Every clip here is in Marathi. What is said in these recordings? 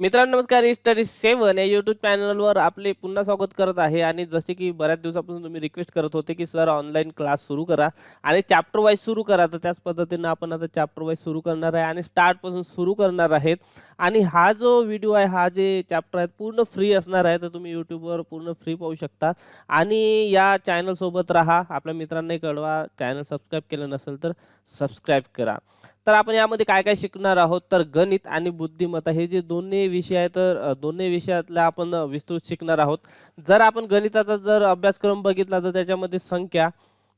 मित्रांनो नमस्कार स्टडी सेवन या यूट्यूब चॅनलवर आपले पुन्हा स्वागत करत आहे. आणि जसे की बऱ्याच दिवसापासून तुम्ही रिक्वेस्ट करत होते की सर ऑनलाईन क्लास सुरू करा आणि चॅप्टर वाईज सुरू करा. तर त्याच पद्धतीनं आपण आता चॅप्टर वाईज सुरू करणार आहे आणि स्टार्टपासून सुरू करणार आहेत. आणि हा जो व्हिडिओ आहे हा जे चॅप्टर आहे पूर्ण फ्री असणार आहे. तर तुम्ही यूट्यूबवर पूर्ण फ्री पाहू शकता. आणि या चॅनलसोबत राहा. आपल्या मित्रांनाही कळवा चॅनल सबस्क्राईब केलं नसेल तर सबस्क्राईब करा. तर आपण यामध्ये काय काय शिकणार आहोत? तर गणित आणि बुद्धिमत्ता हे जे दोन्ही विषय आहेत तर दोन्ही विषयातल्या आपण विस्तृत शिकणार आहोत. जर आपण गणिताचा जर अभ्यासक्रम बघितला तर त्याच्यामध्ये संख्या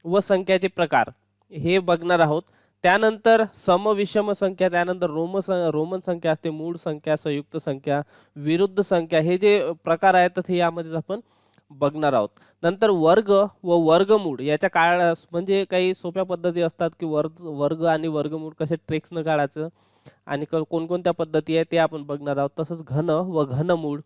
व संख्याचे प्रकार हे बघणार आहोत. त्यानंतर समविषम संख्या त्यानंतर रोम रोमन संख्या असते मूळ संख्या संयुक्त संख्या विरुद्ध संख्या हे जे प्रकार आहेत तर हे यामध्ये आपण बघणार आहोत. नंतर वर्ग व वर्गमूळ याच्या काळ म्हणजे काही सोप्या पद्धती असतात की वर्ग वर्ग आणि वर्गमूळ कसे ट्रेक्सनं काढायचं आणि क कोणकोणत्या पद्धती आहे ते आपण बघणार आहोत. तसंच घन व घनमूळ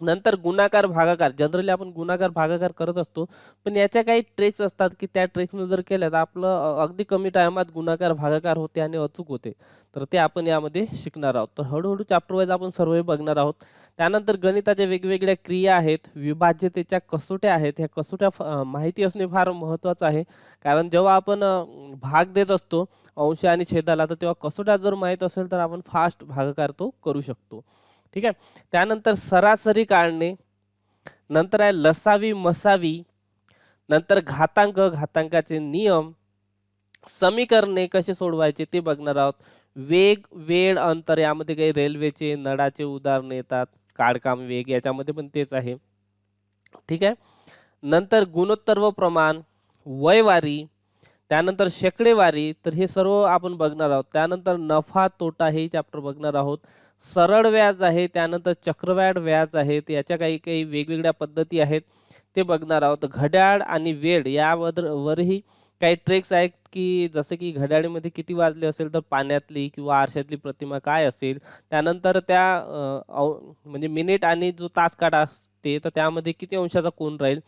नंतर गुणाकार भागाकार. जनरली आपण गुणाकार भागाकार करत असतो. पण याच्या काही ट्रेक्स असतात की त्या ट्रेक्सनं जर केल्या तर आपलं अगदी कमी टायमात गुणाकार भागाकार होते आणि अचूक होते. तर ते आपण यामध्ये शिकणार आहोत. तर हळूहळू चॅप्टर वाईज आपण सर्व बघणार आहोत. त्यानंतर गणिताच्या वेगवेगळ्या क्रिया आहेत. विभाज्यतेच्या कसोट्या आहेत. ह्या कसोट्या फ- माहिती असणे फार महत्त्वाचं आहे. कारण जेव्हा आपण भाग देत असतो अंश आणि छेदाला तर तेव्हा कसोट्या जर माहीत असेल तर आपण फास्ट भागाकार तो करू शकतो. ठीक आहे? त्यानंतर सरासरी काढणे नंतर आहे लसावी मसावी नंतर घातांक घातांकाचे नियम समीकरणे कसे सोडवायचे ते बघणार आहोत. वेग वेळ अंतर यामध्ये काही रेल्वेचे नळाचे उदाहरण येतात काळकाम वेग याच्यामध्ये पण तेच आहे. ठीक आहे? नंतर गुणोत्तर व प्रमाण वयवारी त्यानंतर शेकडेवारी तर हे सर्व आपण बघणार आहोत. त्यानंतर नफा तोटा हे चॅप्टर बघणार आहोत. सरळ व्याज आहे त्यानंतर चक्रवाढ व्याज आहेत याच्या काही काही वेगवेगळ्या पद्धती आहेत ते बघणार आहोत. घड्याळ आणि वेळ यावर वरही काही ट्रेक्स आहेत की जसं की घड्याळीमध्ये किती वाजले असेल तर पाण्यातली किंवा आरशातली प्रतिमा काय असेल त्यानंतर त्या म्हणजे मिनिट आणि जो तास काटा असते तर त्यामध्ये किती अंशाचा कोण राहील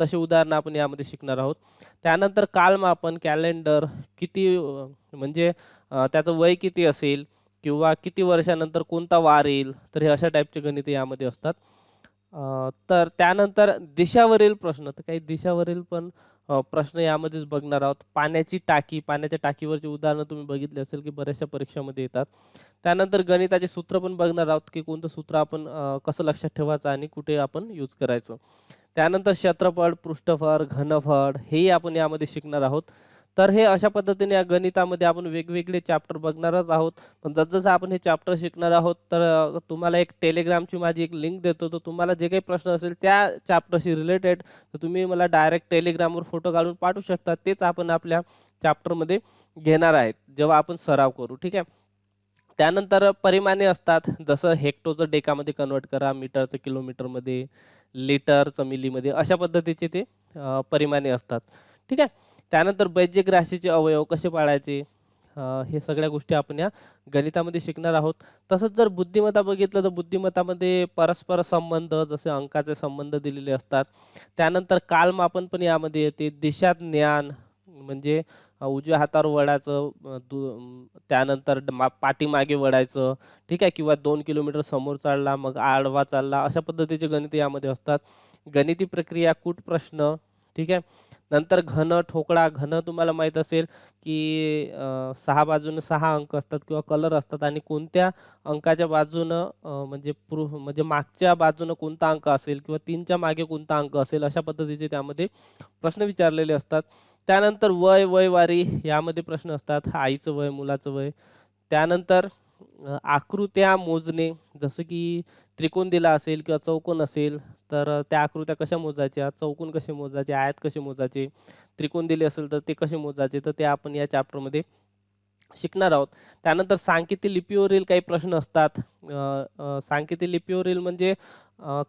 तसे उदाहरणं आपण यामध्ये शिकणार आहोत. त्यानंतर कालमापन कॅलेंडर किती म्हणजे त्याचं वय किती असेल किंवा किती वर्षानंतर कोणता वार येईल तर हे अशा टाईपचे गणित यामध्ये असतात. तर त्यानंतर दिशावरील प्रश्न तर काही दिशावरील पण प्रश्न यामध्येच बघणार आहोत. पाण्याची टाकी पाण्याच्या टाकीवरची उदाहरणं तुम्ही बघितली असेल की बऱ्याचशा परीक्षामध्ये येतात. त्यानंतर गणिताचे सूत्र पण बघणार आहोत की कोणतं सूत्र आपण कसं लक्षात ठेवायचं आणि कुठे आपण यूज करायचं. त्यानंतर क्षेत्रफळ पृष्ठफळ घनफळ हेही आपण यामध्ये शिकणार आहोत. तर हे अशा पद्धतीने या गणितामध्ये आपण वेगवेगळे चॅप्टर बघणारच आहोत. पण जसजसं आपण हे चॅप्टर शिकणार आहोत तर तुम्हाला एक टेलिग्रामची माझी एक लिंक देतो. तर तुम्हाला जे काही प्रश्न असेल त्या चॅप्टरशी रिलेटेड तर तुम्ही मला डायरेक्ट टेलिग्रामवर फोटो काढून पाठवू शकता. तेच आपण आपल्या चॅप्टरमध्ये घेणार आहेत जेव्हा आपण सराव करू. ठीक आहे? त्यानंतर परिमाणे असतात. जसं हेक्टोचं डेकामध्ये कन्वर्ट करा मीटरचं किलोमीटरमध्ये लिटरचं मिलीमध्ये अशा पद्धतीचे ते परिमाणे असतात. ठीक आहे? त्यानंतर बैजिक राशीचे अवयव कसे पाळायचे? हे सगळ्या गोष्टी आपण या गणितामध्ये शिकणार आहोत. तसंच जर बुद्धिमत्ता बघितलं तर बुद्धिमत्तामध्ये परस्पर संबंध जसे अंकाचे संबंध दिलेले असतात. त्यानंतर कालमापन पण यामध्ये येते. दिशा ज्ञान म्हणजे उजव्या हातावर वळायचं दु त्यानंतर मा पाठीमागे वळायचं ठीक आहे? किंवा दोन किलोमीटर समोर चालला मग आडवा चालला अशा पद्धतीचे गणित यामध्ये असतात. गणिती प्रक्रिया कूट प्रश्न ठीक आहे? नंतर घन ठोकळा घन तुम्हाला माहीत असेल की सहा बाजूनं सहा अंक असतात किंवा कलर असतात आणि कोणत्या अंकाच्या बाजूनं म्हणजे प्रू म्हणजे मागच्या बाजूनं कोणता अंक असेल किंवा तीनच्या मागे कोणता अंक असेल अशा पद्धतीचे त्यामध्ये प्रश्न विचारलेले असतात. त्यानंतर वय वयवारी यामध्ये प्रश्न असतात. आईचं वय मुलाचं वय. त्यानंतर आकृत्या मोजणे जसं की त्रिकोण दिला असेल किंवा चौकोन असेल तर त्या आकृत्या कशा मोजायच्या? चौकोन कसे मोजायचे? आयात कसे मोजायचे? त्रिकोण दिले असेल तर ते कसे मोजायचे? तर ते आपण या चॅप्टरमध्ये शिकणार आहोत. त्यानंतर सांकेतिक लिपीवरील काही प्रश्न असतात. सांकेतिक लिपीवरील म्हणजे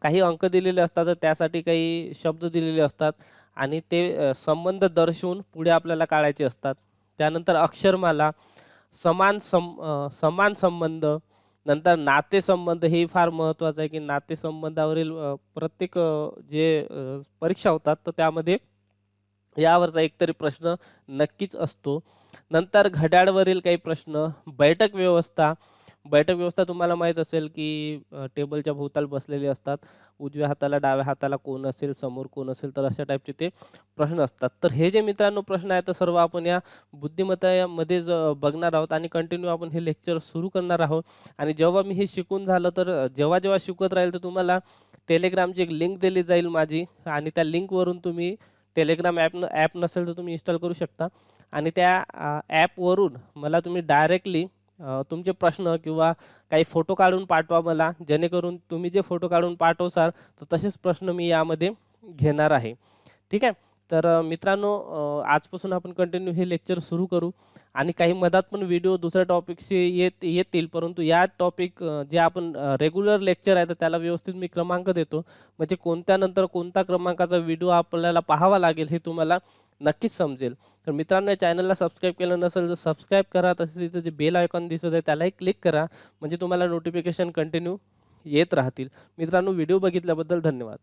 काही अंक दिलेले असतात तर त्यासाठी काही शब्द दिलेले असतात आणि ते संबंध दर्शवून पुढे आपल्याला काढायचे असतात. त्यानंतर अक्षरमाला समान सम समान संबंध नंतर नातेसंबंध हे फार महत्त्वाचं आहे की नातेसंबंधावरील प्रत्येक जे परीक्षा होतात तर त्यामध्ये यावरचा एकतरी प्रश्न नक्कीच असतो. नंतर घड्याळवरील काही प्रश्न बैठक व्यवस्था बैठक व्यवस्था तुम्हाला माहीत असेल की टेबलच्या भोवताल बसलेले असतात. उजव्या हाताला डाव्या हाताला कोण असेल समोर कोण असेल तर अशा टाईपचे ते प्रश्न असतात. तर हे जे मित्रांनो प्रश्न आहेत तर सर्व आपण या बुद्धिमत्तामध्ये ज- बघणार आहोत आणि कंटिन्यू आपण हे लेक्चर सुरू करणार आहोत. आणि जेव्हा मी हे शिकून झालं तर जेव्हा जेव्हा शिकवत राहील तर तुम्हाला टेलिग्रामची एक लिंक दिली जाईल माझी. आणि त्या लिंकवरून तुम्ही टेलिग्राम ॲप ॲप नसेल तर तुम्ही इन्स्टॉल करू शकता. आणि त्या ॲपवरून मला तुम्ही डायरेक्टली तुमचे प्रश्न किंवा काही फोटो काढून पाठवा मला. जेणेकरून तुम्ही जे फोटो काढून पाठवसाल तर तसेच प्रश्न मी यामध्ये घेणार आहे. ठीक आहे? तर मित्रांनो आजपासून आपण कंटिन्यू हे लेक्चर सुरू करू. आणि काही मधात पण व्हिडिओ दुसऱ्या टॉपिकशी येत येतील. परंतु या टॉपिक जे आपण रेग्युलर लेक्चर आहे तर त्याला व्यवस्थित मी क्रमांक देतो. म्हणजे कोणत्या नंतर कोणत्या क्रमांकाचा व्हिडिओ आपल्याला पाहावा लागेल हे तुम्हाला नक्कीच समजेल. तर मित्रांनो या चॅनलला सबस्क्राईब केलं नसेल तर सबस्क्राईब करा. तसेच इथं जे बेल आयकॉन दिसत आहे त्यालाही क्लिक करा. म्हणजे तुम्हाला नोटिफिकेशन कंटिन्यू येत राहतील. मित्रांनो व्हिडिओ बघितल्याबद्दल धन्यवाद.